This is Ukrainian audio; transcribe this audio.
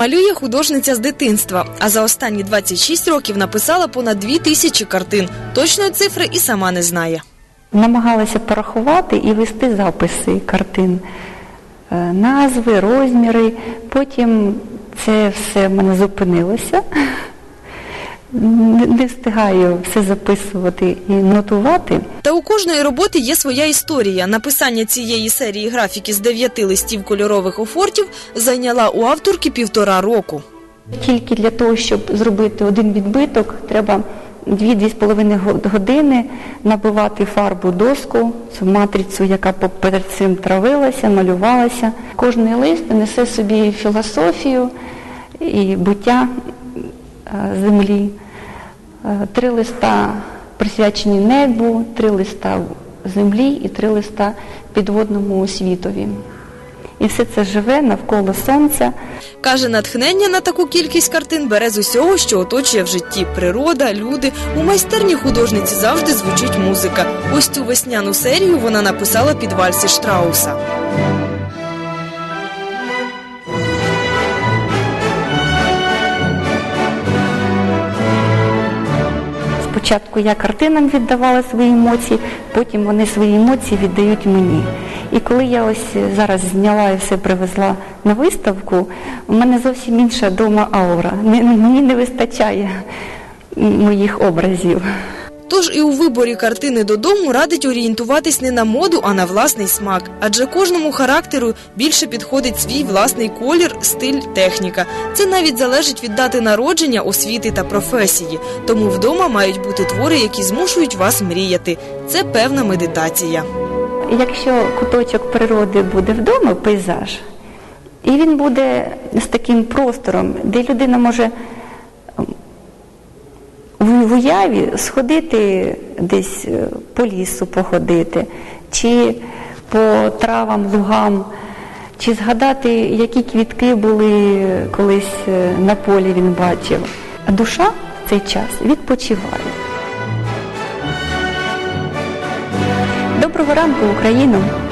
Малює художниця з дитинства, а за останні 26 років написала понад дві тисячі картин. Точної цифри і сама не знає. Намагалася порахувати і вести записи картин, Е, назви, розміри. Потім це все в мене зупинилося. Не встигаю все записувати і нотувати. Та у кожної роботи є своя історія. Написання цієї серії графіки з дев'яти листів кольорових офортів зайняла у авторки півтора року. Тільки для того, щоб зробити один відбиток, треба 2-2,5 години набивати фарбу доску, цю матрицю, яка перед цим травилася, малювалася. Кожний лист несе собі філософію і буття землі. Е, Три листа присвячені небу, три листа землі і три листа підводному світові. І все це живе навколо сонця. Каже, натхнення на таку кількість картин бере з усього, що оточує в житті природа, люди. У майстерні художниці завжди звучить музика. Ось цю весняну серію вона написала під вальси Штрауса. Спочатку я картинам віддавала свої емоції, потім вони свої емоції віддають мені. І коли я ось зараз зняла і все привезла на виставку, у мене зовсім інша дома аура. Мені не вистачає моїх образів. Тож і у виборі картини додому радить орієнтуватись не на моду, а на власний смак. Адже кожному характеру більше підходить свій власний колір, стиль, техніка. Це навіть залежить від дати народження, освіти та професії. Тому вдома мають бути твори, які змушують вас мріяти. Це певна медитація. Якщо куточок природи буде вдома, пейзаж, і він буде з таким простором, де людина може в уяві сходити десь е, по лісу походити, чи по травам, лугам, чи згадати, які квітки були колись е, на полі він бачив. А душа в цей час відпочиває. Доброго ранку, Україно!